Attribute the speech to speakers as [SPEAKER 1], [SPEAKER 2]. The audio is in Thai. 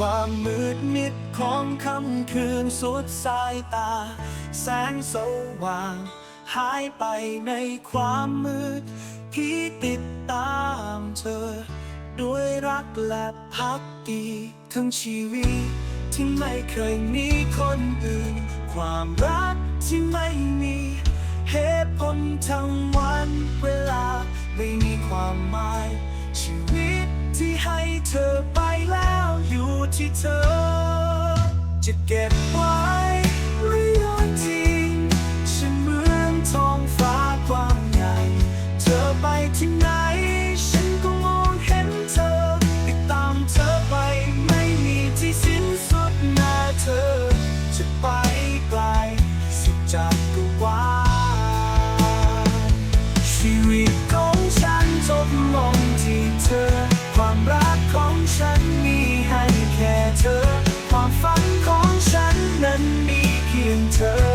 [SPEAKER 1] ความมืดมิดของค่ำคืนสุดสายตา แสงสว่าง หายไปในความมืด ที่ติดตามเธอ ด้วยรักและพักดีทั้งชีวิต ที่ไม่เคยมีคนอื่น ความรักที่ไม่มีเหตุผลทั้งวัน ที่เธอ จะเก็บไว้หรือโยนทิ้งฉันเหมือนท้องฟ้ากว้างใหญ่ เธอไปที่ไหน ฉันก็มองเห็นเธอติดตามเธอไปไม่มีที่สิ้นสุดแม้เธอ จะไปไกลสุดจากกวางชีวิตของฉันจบลงที่เธอ เธอ